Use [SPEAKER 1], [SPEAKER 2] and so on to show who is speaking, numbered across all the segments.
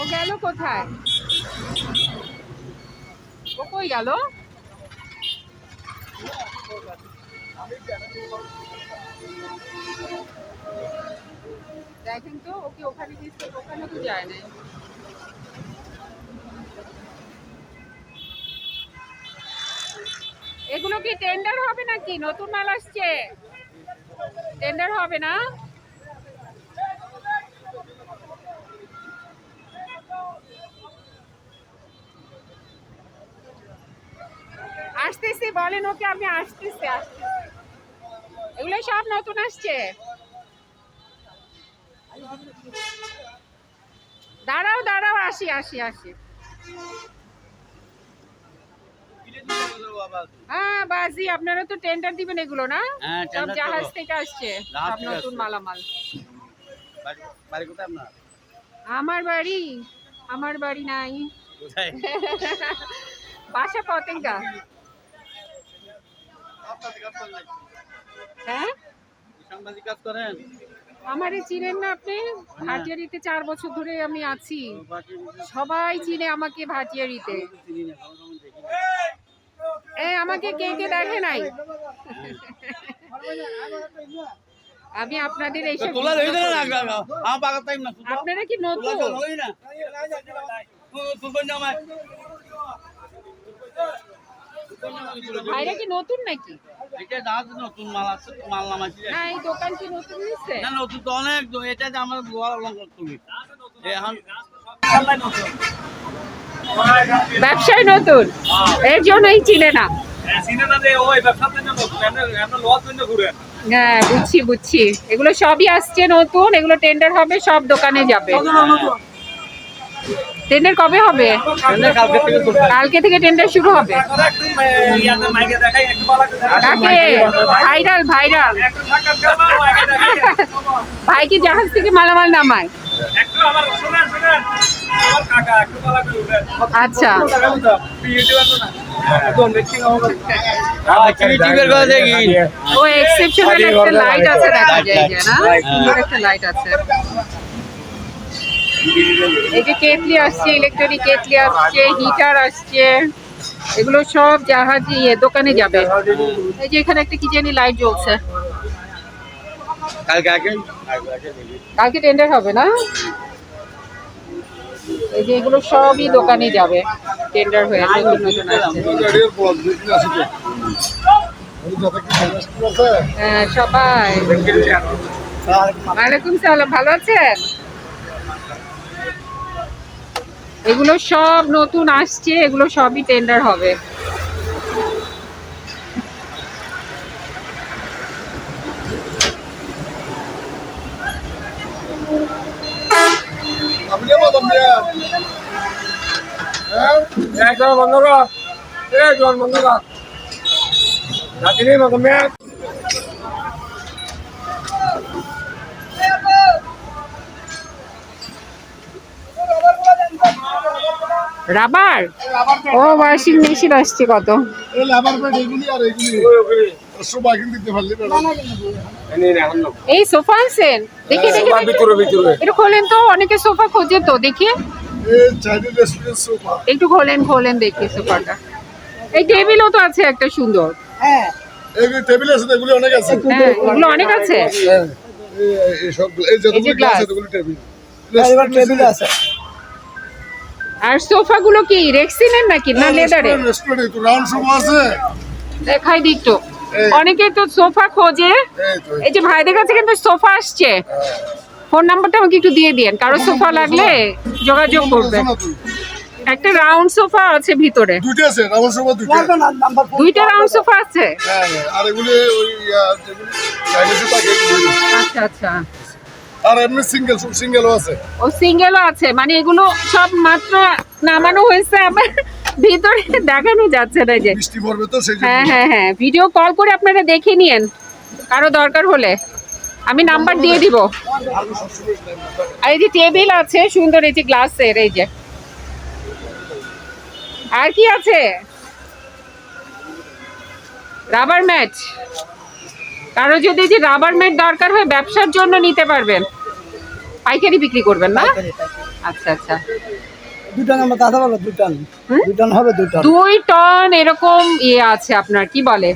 [SPEAKER 1] ও গেল কোথায়? ও কই গেল? দেখেন তো ওকে ওখানে গেছে ওখানে তো যায় নাই। এগুলো কি টেন্ডার হবে নাকি? নতুন মাল আসছে। টেন্ডার হবে না? আসতেছি বলেন ওকে আমি আসতেছি আসতেছি। এগুলো সব নতুন আসছে। দাঁড়াও দাঁড়াও আসি আসি আসি। হ্যাঁ বাজি আপনারা তো টেন্ডার দিবেন এগুলো না?
[SPEAKER 2] হ্যাঁ,
[SPEAKER 1] সব জাহাজ থেকে আসছে সব নতুন মালামাল। আমার বাড়ি আমার বাড়ি নাই। বাসা পতেঙ্গা। হ্যাঁ
[SPEAKER 2] সাংবাদিক কাজ করেন
[SPEAKER 1] আমারে চিনেন না আপনি ভাটিয়ারিতে চার বছর ধরে আমি আছি সবাই চিনে আমাকে ভাটিয়ারিতে। এ আমাকে কে কে দেখে নাই আমি আপনাদের এইসব। আপনারা কি নতুন
[SPEAKER 2] না। ও, তুলবেন না আমায়।
[SPEAKER 1] ভাইরা কি নতুন নাকি?
[SPEAKER 2] এটা জাহাজ নতুন মাল আছে মাল নামাইছি।
[SPEAKER 1] না এই দোকান কি নতুন হয়েছে
[SPEAKER 2] না নতুন তো অনেক এটা যে আমার গোয়াল অলঙ্কার তুমি এখন
[SPEAKER 1] ব্যবসায় নতুন? এর জন্যই চিনে না। হ্যাঁ বুঝছি বুঝছি। এগুলো সবই আসছে নতুন এগুলো টেন্ডার হবে সব দোকানে যাবে। টেন্ডার কবে হবে?
[SPEAKER 2] কালকে থেকে।
[SPEAKER 1] টেন্ডার শুরু হবে? কাকে? Viral viral. ভাই কি জাহাজ থেকে মালামাল নামায়? আচ্ছা।
[SPEAKER 2] আচ্ছা,
[SPEAKER 1] ও এক্সেপশনাল একটা লাইট আছে দেখা যায় যে না? সুন্দর একটা লাইট আছে। এই যে কেটলি আসছে ইলেকট্রনিক কেটলি আসছে হিটার আসছে এগুলো সব জাহাজ ইয়ে দোকানে যাবে। এই যে এখানে একটা কি জানি লাইট জ্বলছে।
[SPEAKER 2] কালকে
[SPEAKER 1] টেন্ডার হবে না? এই যে এগুলো সবই দোকানে যাবে টেন্ডার হয়ে নতুন নতুন আসছে। হ্যাঁ সবাই। ওয়ালাইকুম সালাম ভালো আছেন? এগুলো সব নতুন আসছে, এগুলো সবই টেন্ডার হবে।
[SPEAKER 3] একদম বন্ধ জন বন্ধ রাত্রি মতো মেয়ে
[SPEAKER 1] রাবার? ও ওয়াশিং মেশিন আসছে কত?
[SPEAKER 4] এই লেবার পেট এগুলি আর এগুলি। সবাই কিন্তু দিতে পারলি না
[SPEAKER 1] এই সোফা আনছেন? দেখি দেখি দেখি।
[SPEAKER 3] ভিতরে ভিতরে।
[SPEAKER 1] একটু খোলেন তো অনেকে সোফা খোঁজে তো দেখি।
[SPEAKER 4] এই চাইনিজ রেস্টুরেন্ট সোফা।
[SPEAKER 1] একটু খোলেন খোলেন দেখি সোফাটা। এই টেবিলও তো আছে একটা সুন্দর।
[SPEAKER 4] এগুলি টেবিল আছে এগুলি অনেক আছে।
[SPEAKER 1] হ্যাঁ এগুলো অনেক আছে।
[SPEAKER 4] হ্যাঁ এই- সব এই যতগুলি। গ্লাস আছে এগুলি টেবিল
[SPEAKER 3] টেবিল আছে।
[SPEAKER 1] আর সোফা গুলো কি রেক্সিনের নাকি না লেদারে
[SPEAKER 4] রাউন্ড সোফা আছে।
[SPEAKER 1] দেখাই দিই একটু। অনেকে তো সোফা খোঁজে।
[SPEAKER 4] এই
[SPEAKER 1] যে ভাইদের কাছে কিন্তু সোফা আসছে। ফোন নাম্বারটা আমাকে একটু দিয়ে দিয়েন কারও সোফা লাগলে যোগাযোগ করবে? একটা রাউন্ড সোফা আছে ভিতরে।
[SPEAKER 4] দুইটা আছে রাউন্ড সোফা দুইটা।
[SPEAKER 1] দুইটা রাউন্ড সোফা আছে।
[SPEAKER 4] হ্যাঁ হ্যাঁ, আর এগুলি ওই যেগুলি চাইনিজে
[SPEAKER 1] আচ্ছা আচ্ছা।
[SPEAKER 4] আর এমনি সিঙ্গেল সিঙ্গেলও আছে।
[SPEAKER 1] ও সিঙ্গেলও আছে। মানে এগুলো সব মাত্র নামানো হয়েছে আবার ভিতরে দেখানো যাচ্ছে না যে।
[SPEAKER 4] বৃষ্টি পড়বে তো সেই
[SPEAKER 1] হ্যাঁ হ্যাঁ হ্যাঁ। ভিডিও কল করে আপনারা দেখে নিয়েন। কারও দরকার হলে। আমি নাম্বার দিয়ে দিব। আর এই যে টেবিল আছে সুন্দর এই যে গ্লাসের এই যে। আর কি আছে? রাবার ম্যাট কারও যদি যে রাবার ম্যাট দরকার হয় ব্যবসার জন্য নিতে পারবেন। পাইকারি বিক্রি করবেন না? আচ্ছা আচ্ছা।
[SPEAKER 2] দু টন আমরা কথা বলো দু টন। দু টন হবে দু টন।
[SPEAKER 1] দুই টন এরকম ইয়ে আছে আপনার কি বলে?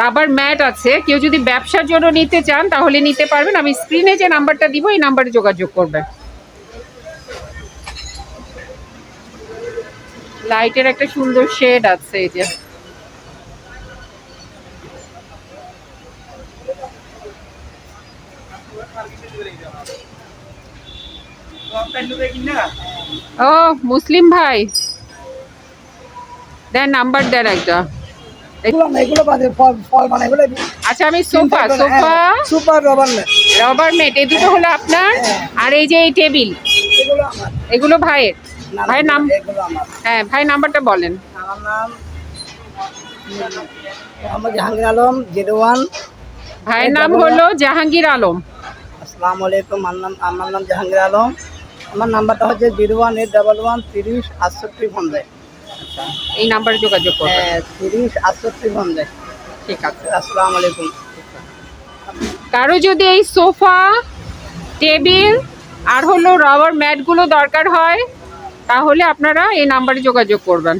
[SPEAKER 1] রাবার ম্যাট আছে। কেউ যদি ব্যবসার জন্য নিতে চান তাহলে নিতে পারবেন। আমি স্ক্রিনে যে নাম্বারটা দিব এই নাম্বারে যোগাযোগ করবেন। লাইটের একটা সুন্দর শেড আছে এই যে। ও মুসলিম ভাই। দেন নাম্বার দেন একটা। আচ্ছা আমি sofa sofa.
[SPEAKER 2] Rubber
[SPEAKER 1] rubber mat এই দুটো হলো আপনার। আর এই যে এই টেবিল
[SPEAKER 2] এগুলো
[SPEAKER 1] ভাইয়ের। নাম হ্যাঁ ভাই নাম্বারটা বলেন।
[SPEAKER 2] আমার নাম মোহাম্মদ জাহাঙ্গীর আলম জিরো ওয়ান
[SPEAKER 1] ভাইয়ের নাম হলো জাহাঙ্গীর আলম।
[SPEAKER 2] আসসালামু আলাইকুম আমার নাম আমার নাম জাহাঙ্গীর আলম। আমার নাম্বারটা হচ্ছে zero one eight double one তিরিশ আটষট্টি পঞ্চাশ।
[SPEAKER 1] এই নাম্বারে যোগাযোগ করবেন।
[SPEAKER 2] হ্যাঁ তিরিশ আটষট্টি পঞ্চাশ।
[SPEAKER 1] ঠিক আছে।
[SPEAKER 2] আসসালামু আলাইকুম।
[SPEAKER 1] কারও যদি এই সোফা টেবিল আর হলো রাবার ম্যাটগুলো দরকার হয় তাহলে আপনারা এই নাম্বারে যোগাযোগ করবেন।